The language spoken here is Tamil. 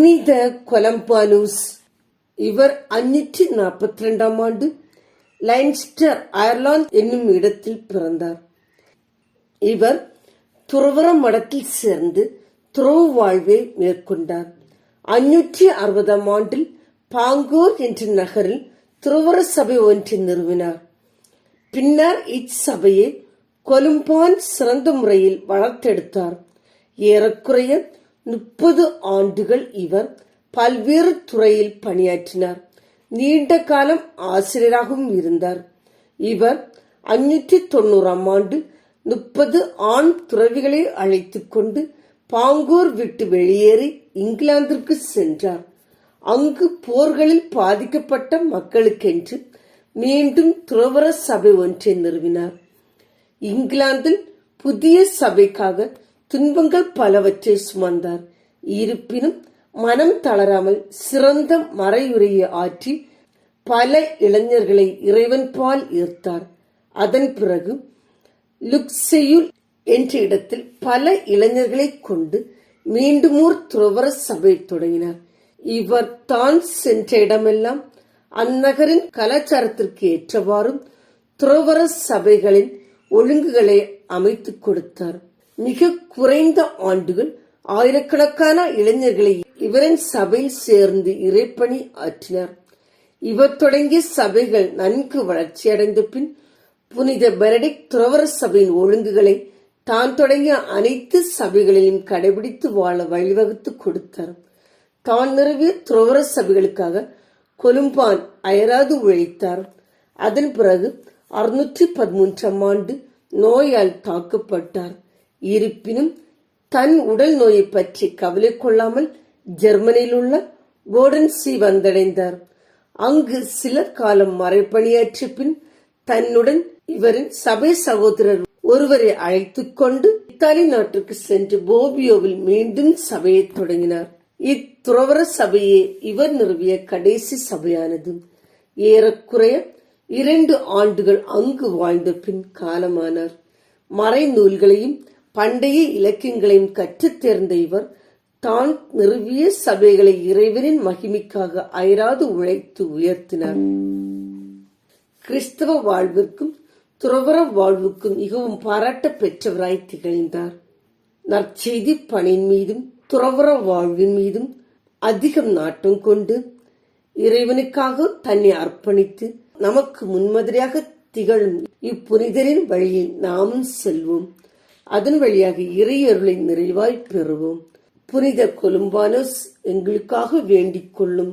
புனித கொலம்பானூஸ். இவர் அஞ்சூற்றி நாற்பத்தி ரெண்டாம் ஆண்டு லைன்ஸ்டர் அயர்லாந்து என்னும் இடத்தில் பிறந்தார். இவர் துறவர மடத்தில் சேர்ந்து துறவு வாழ்வை மேற்கொண்டார். அஞ்சூற்றி அறுபதாம் ஆண்டில் பாங்கூர் என்ற நகரில் துறவர சபை ஒன்றை நிறுவினார். பின்னர் இச்சபையை கொலும்பான் சிறந்த முறையில் வளர்த்தெடுத்தார். ஏறக்குறைய முப்பது ஆண்டுகள் இவர் பல்வேறு துறையில் பணியாற்றினார். நீண்ட காலம் ஆசிரியராகவும் இருந்தார். இவர் அஞ்சூற்றி தொண்ணூறாம் ஆண்டு முப்பது ஆண் துறவிகளை அழைத்துக் கொண்டு பாங்கூர் விட்டு வெளியேறி இங்கிலாந்திற்கு சென்றார். அங்கு போர்களில் பாதிக்கப்பட்ட மக்களுக்கென்று மீண்டும் துறவற சபை ஒன்றை நிறுவினார். இங்கிலாந்தில் புதிய சபைக்காக துன்பங்கள் பலவற்றை சுமந்தார். இருப்பினும் மனம் தளராமல் சிறந்த மறையுரையை ஆற்றி பல இளைஞர்களை இறைவன் பால் ஈர்த்தார். அதன் பிறகு லுக்செயுல் என்ற இடத்தில் பல இளைஞர்களை கொண்டு மீண்டுமூர் துறவர சபை தொடங்கினார். இவர் தான் சென்ற இடமெல்லாம் அந்நகரின் கலாச்சாரத்திற்கு ஏற்றவாறும் துறவர சபைகளின் ஒழுங்குகளை அமைத்துக் கொடுத்தார். மிக குறைந்த ஆண்டுகள் ஆயிரக்கணக்கான இளைஞர்களை இவரின் சபையில் சேர்ந்து இறைப்பணி ஆற்றினார். இவர் தொடங்கிய சபைகள் நன்கு வளர்ச்சியடைந்த பின் புனித பெனடிக் துறவர சபையின் ஒழுங்குகளை தான் தொடங்கிய அனைத்து சபைகளிலும் கடைபிடித்து வாழ வழிவகுத்து கொடுத்தார். தான் நிறுவிய துறவர சபைகளுக்காக கொலும்பான் அயராது உழைத்தார். அதன் பிறகு அறுநூற்றி பதிமூன்றாம் ஆண்டு நோயால் தாக்கப்பட்டார். இருப்பினும் தன் உடல் நோயை பற்றி கவலை கொள்ளாமல் ஜெர்மனியில் உள்ள கோடன்சி வந்தடைந்தார். அங்கு சில காலம் மறைப்பணியாற்றிய பின் தன்னுடன் இவரின் சபை சகோதரர் ஒருவரை அழைத்துக் கொண்டு இத்தாலி நாட்டிற்கு சென்று போபியோவில் மீண்டும் சபையை தொடங்கினார். இத்துறவர சபையே இவர் நிறுவிய கடைசி சபையானது. ஏறக்குறைய இரண்டு ஆண்டுகள் அங்கு வாழ்ந்த பின் காலமானார். மறை நூல்களையும் பண்டைய இலக்கியங்களையும் கற்றுத் தேர்ந்த இவர் தான் நிறுவிய சபைகளை இறைவனின் மகிமைக்காக அயராது உழைத்து உயர்த்தினார். கிறிஸ்தவ வாழ்விற்கும் துறவர வாழ்வுக்கும் மிகவும் பாராட்ட பெற்றவராய் திகழ்ந்தார். நற்செய்தி பணியின் மீதும் துறவர வாழ்வின் மீதும் அதிகம் நாட்டம் கொண்டு இறைவனுக்காக தன்னை அர்ப்பணித்து நமக்கு முன்மாதிரியாக திகழும் இப்புனிதரின் வழியில் நாமும் செல்வோம். அதன் வழியாக இறையருளை நிறைவாய் பெறுவோம் புனித கொலும்பானஸ் எங்களுக்காக வேண்டிக் கொள்ளும்.